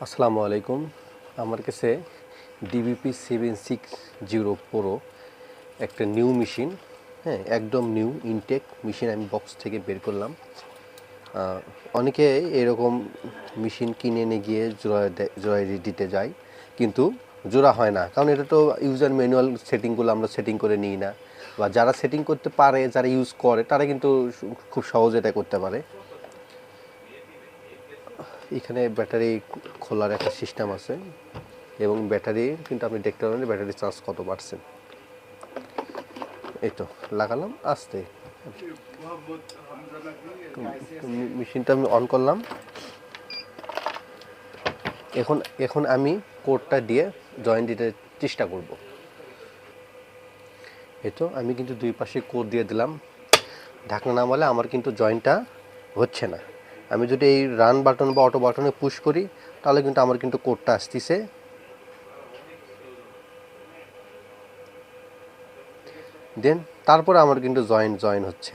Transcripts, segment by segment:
আসসালামু আলাইকুম। আমার কাছে DBP seven six zero pro একটা নিউ মেশিন হ্যাঁ একদম নিউ ইনটেক মেশিন আমি বক্স থেকে বের করলাম। অনেকে এরকম মেশিন কিনে নিয়ে গিয়ে জোড়া দে- জোড়া দিতে যায়, কিন্তু জোড়া হয় না। কারণ এটা তো ইউজার ম্যানুয়াল সেটিংগুলো আমরা সেটিং করে নিই না। বা যারা সেটিং করতে পারে, যারা ইউজ করে, তারা কিন্তু খুব সহজে এটা করতে পারে। এখানে ব্যাটারি খোলার একটা সিস্টেম আছে এবং ব্যাটারি, কিন্তু আপনি দেখতে পাবেন ব্যাটারি চার্জ কত পার্সেন্ট এই তো, লাগালাম, আস্তে। মেশিনটা আমি অন করলাম। এখন এখন আমি কোডটা দিয়ে জয়েন দিতে চেষ্টা করব। এই তো, আমি কিন্তু দুই পাশে কোড দিয়ে দিলাম। ঢাকনা নামালে আমার কিন্তু জয়েন্টটা হচ্ছে না। আমি যদি এই রান বাটন বা অটো বাটনে পুশ করি, তাহলে কিন্তু আমার কিন্তু কোডটা আসতেছে। দেন তারপরে আমার কিন্তু জয়েন জয়েন হচ্ছে।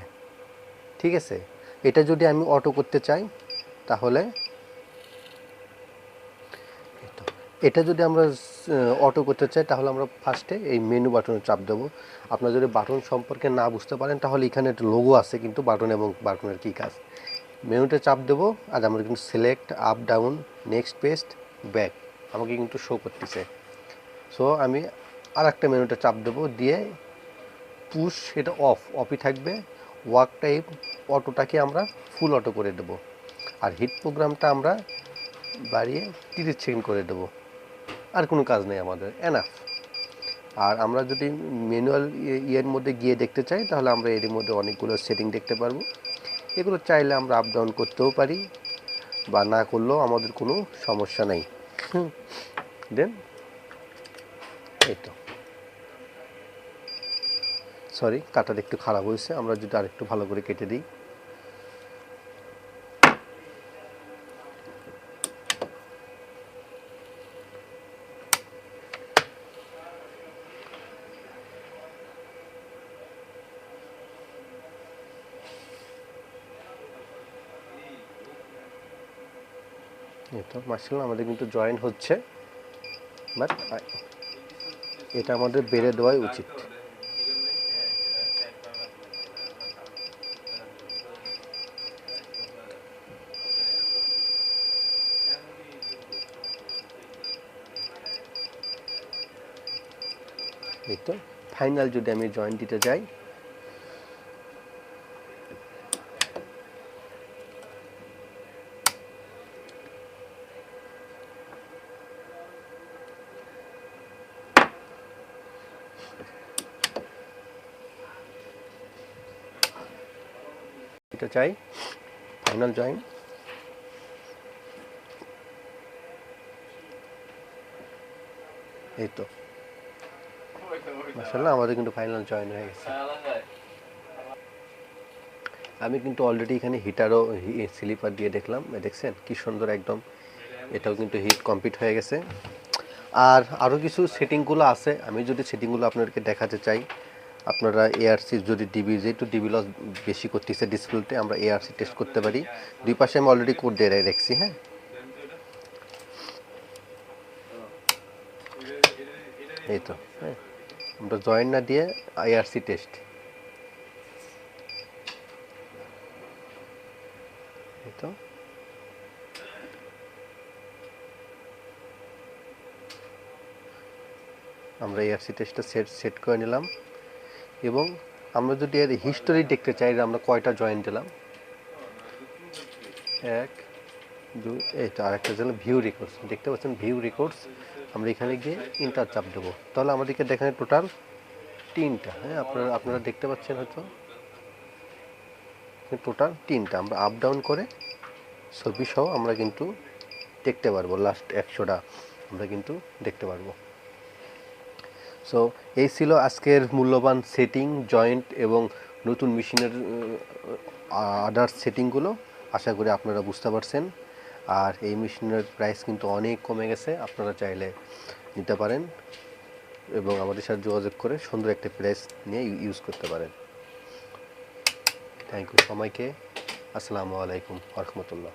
ঠিক আছে? এটা যদি আমি অটো করতে চাই, তাহলে এটা যদি আমরা অটো করতে চাই, তাহলে আমরা ফার্স্টে এই মেনু বাটনে চাপ দেবো। আপনারা যদি বাটন সম্পর্কে না বুঝতে পারেন, তাহলে এখানে একটা লোগো আছে কিন্তু বাটন এবং বাটনের কী কাজ? মেনুতে চাপ দেবো আর আমরা কিন্তু select up down next paste back আমাকে কিন্তু শো করতেছে। সো আমি আর একটা মেনুতে চাপ দেবো দিয়ে পুশ এটা অফ অফই থাকবে। ওয়ার্ক টাইপ অটোটাকে আমরা ফুল অটো করে দেবো। আর হিট প্রোগ্রামটা আমরা বাড়িয়ে তিরিশ সেকেন্ড করে দেবো। আর কোনো কাজ নেই আমাদের এনাফ আর আমরা যদি ম্যানুয়াল ইয়ের মধ্যে গিয়ে দেখতে চাই, তাহলে আমরা এর মধ্যে অনেকগুলো সেটিং দেখতে পারব। এগুলো চাইলে আমরা আপ ডাউন করতেও পারি বা না করলেও আমাদের কোনো সমস্যা নেই। দেন এই তো। সরি কাটার একটু খারাপ হয়েছে, আমরা যদি আরেকটু ভালো করে কেটে দিই। এই তো মার্শাল্লাহ আমাদের কিন্তু জয়েন হচ্ছে। বাট এটা আমাদের বেড়ে দেওয়াই উচিত। এই তো ফাইনাল যদি আমি জয়েন দিতে যাই। এটা চাই ফাইনাল জয়েন এই তো। মাসাল্লাহ আমাদের কিন্তু ফাইনাল জয়েন হয়ে গেছে। আমি কিন্তু অলরেডি এখানে হিটারও স্লিপার দিয়ে দেখলাম, দেখছেন? কি সুন্দর একদম। এটাও কিন্তু হিট কমপ্লিট হয়ে গেছে। আর আরও কিছু সেটিংগুলো আছে। আমি যদি সেটিংগুলো আপনাদেরকে দেখাতে চাই আপনারা এআরসি যদি ডিবি যেহেতু ডিবি লস বেশি করতেছে ডিসপ্লেতে আমরা এআরসি টেস্ট করতে পারি। দুই পাশে আমি অলরেডি কোড দিয়ে রেখেছি হ্যাঁ? এই তো হ্যাঁ। আমরা জয়েন না দিয়ে আইআরসি টেস্ট এই তো। আমরা এআরসি টেস্টটা সেট সেট করে নিলাম। এবং আমরা যদি এর হিস্টোরি দেখতে চাই, আমরা কয়টা জয়েন দিলাম এক, দুই, এই তো আরেকটা যেন ভিউ রেকর্ডস দেখতে পাচ্ছেন ভিউ রেকর্ডস আমরা এখানে গিয়ে ইন্টার চাপ দেবো। তাহলে আমাদেরকে দেখানে টোটাল তিনটা হ্যাঁ? আপনারা আপনারা দেখতে পাচ্ছেন হয়তো। টোটাল তিনটা, আমরা আপ ডাউন করে ছবি সহ আমরা কিন্তু দেখতে পারব। লাস্ট একশোটা আমরা কিন্তু দেখতে পারব। সো এই ছিল আজকের মূল্যবান সেটিং জয়েন্ট এবং নতুন মেশিনের আদার্স সেটিংগুলো আশা করি আপনারা বুঝতে পারছেন। আর এই মেশিনের প্রাইস কিন্তু অনেক কমে গেছে। আপনারা চাইলে নিতে পারেন এবং আমাদের সাথে যোগাযোগ করে সুন্দর একটা প্রাইস নিয়ে ইউজ করতে পারেন। থ্যাংক ইউ সবাইকে। আসসালামু আলাইকুম রহমতুল্লাহ।